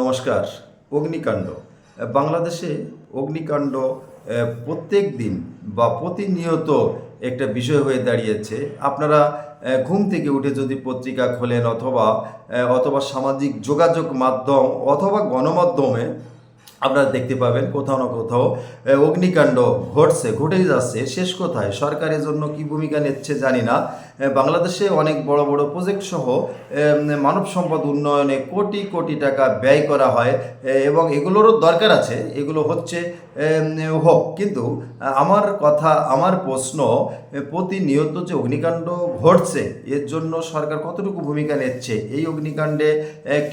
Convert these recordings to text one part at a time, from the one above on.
নমস্কার, অগ্নিকাণ্ড। বাংলাদেশে অগ্নিকাণ্ড প্রত্যেক দিন বা প্রতিনিয়ত একটা বিষয় হয়ে দাঁড়িয়েছে। আপনারা ঘুম থেকে উঠে যদি পত্রিকা খোলেন অথবা অথবা সামাজিক যোগাযোগ মাধ্যম অথবা গণমাধ্যমে আপনারা দেখতে পাবেন কোথাও না কোথাও অগ্নিকাণ্ড ঘটছে, ঘটেই যাচ্ছে। শেষ কোথায় সরকারের জন্য কি ভূমিকা নিচ্ছে জানি না। বাংলাদেশে অনেক বড় বড় প্রজেক্ট সহ মানব সম্পদ উন্নয়নে কোটি কোটি টাকা ব্যয় করা হয় এবং এগুলোরও দরকার আছে, এগুলো হচ্ছে হোক। কিন্তু আমার কথা, আমার প্রশ্ন প্রতিনিয়ত যে অগ্নিকাণ্ড ঘটছে, এর জন্য সরকার কতটুকু ভূমিকা নিচ্ছে? এই অগ্নিকাণ্ডে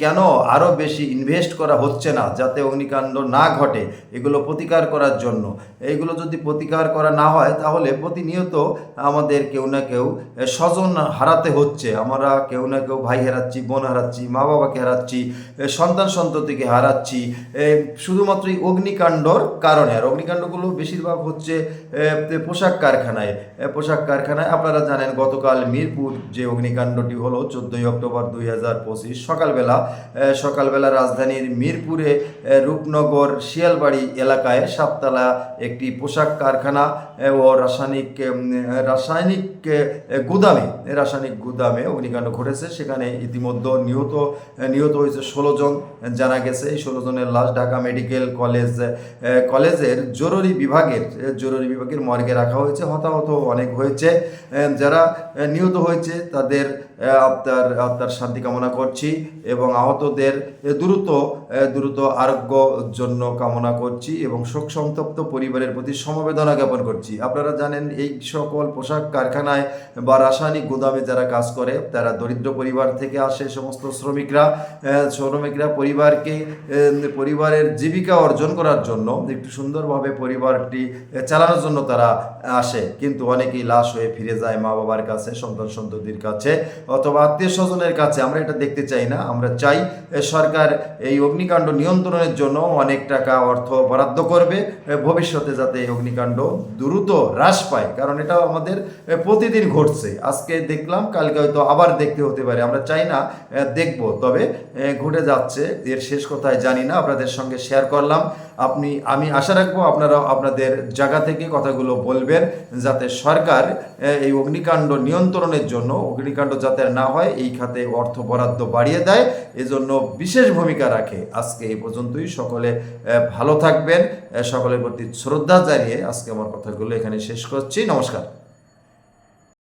কেন আরও বেশি ইনভেস্ট করা হচ্ছে না, যাতে অগ্নিকাণ্ড না ঘটে এগুলো প্রতিকার করার জন্য। এইগুলো যদি প্রতিকার করা না হয় তাহলে প্রতিনিয়ত আমাদের কেউ না কেউ স্বজন হারাতে হচ্ছে। আমরা কেউ না কেউ ভাই হারাচ্ছি বোন হারাচ্ছি মা বাবাকে হারাচ্ছি সন্তান সন্ততিকে হারাচ্ছি। শুধুমাত্র এই অগ্নিকাণ্ডর কারণে। আর অগ্নিকাণ্ডগুলো বেশিরভাগ হচ্ছে পোশাক কারখানায়। পোশাক কারখানায় আপনারা জানেন গতকাল মিরপুর যে অগ্নিকাণ্ডটি হলো চোদ্দোই অক্টোবর দুই হাজার পঁচিশ সকালবেলা সকালবেলা রাজধানীর মিরপুরে আহ, রূপনগর শিয়ালবাড়ি এলাকায় সাততলা একটি পোশাক কারখানা ও রাসায়নিক রাসায়নিক গুদামে রাসায়নিক গুদামে অগ্নিকাণ্ড ঘটেছে। সেখানে ইতিমধ্যে নিহত নিহত হয়েছে ষোলো জন, জানা গেছে। এই ষোলো জনের লাশ ঢাকা মেডিকেল কলেজ কলেজের জরুরি বিভাগের জরুরি বিভাগের মর্গে রাখা হয়েছে। হতাহত অনেক হয়েছে। যারা নিহত হয়েছে তাদের আত্মার আত্মার শান্তি কামনা করছি এবং আহতদের দ্রুত দ্রুত আরোগ্য জন্য কামনা করছি এবং শোক সন্তপ্ত পরিবারের প্রতি সমবেদনা জ্ঞাপন করছি। আপনারা জানেন, এই সকল পোশাক কারখানায় বা রাসায়নিক গুদামে যারা কাজ করে, তারা দরিদ্র পরিবার থেকে আসে, সমস্ত শ্রমিকরা শ্রমিকরা পরিবারকে পরিবারের জীবিকা অর্জন করার জন্য, একটু সুন্দরভাবে পরিবারটি চালানোর জন্য তারা আসে। কিন্তু অনেকেই লাশ হয়ে ফিরে যায় মা বাবার কাছে সন্তান সন্ততির কাছে। অথবা আত্মীয় স্বজনের কাছে, আমরা এটা দেখতে চাই না। আমরা চাই সরকার এই অগ্নিকাণ্ড নিয়ন্ত্রণের জন্য অনেক টাকা অর্থ বরাদ্দ করবে ভবিষ্যতে যাতে এই অগ্নিকাণ্ড দ্রুত হ্রাস পায়। কারণ এটা আমাদের প্রতিদিন ঘটছে। আজকে দেখলাম, কালকে হয়তো আবার দেখতে হতে পারে। আমরা চাই না দেখব। তবে ঘটে যাচ্ছে, এর শেষ কথায় জানি না। আপনাদের সঙ্গে শেয়ার করলাম। আপনি, আমি আশা রাখব আপনারা আপনাদের জায়গা থেকে কথাগুলো বলবেন, যাতে সরকার এই অগ্নিকাণ্ড নিয়ন্ত্রণের জন্য, অগ্নিকাণ্ড যাতে না হয়, এই খাতে অর্থ বরাদ্দ বাড়িয়ে দেয়, এজন্য বিশেষ ভূমিকা রাখে। আজকে এই পর্যন্তই। সকলে ভালো থাকবেন। সকলের প্রতি শ্রদ্ধা জানিয়ে আজকে আমার কথাগুলো এখানে শেষ করছি। নমস্কার।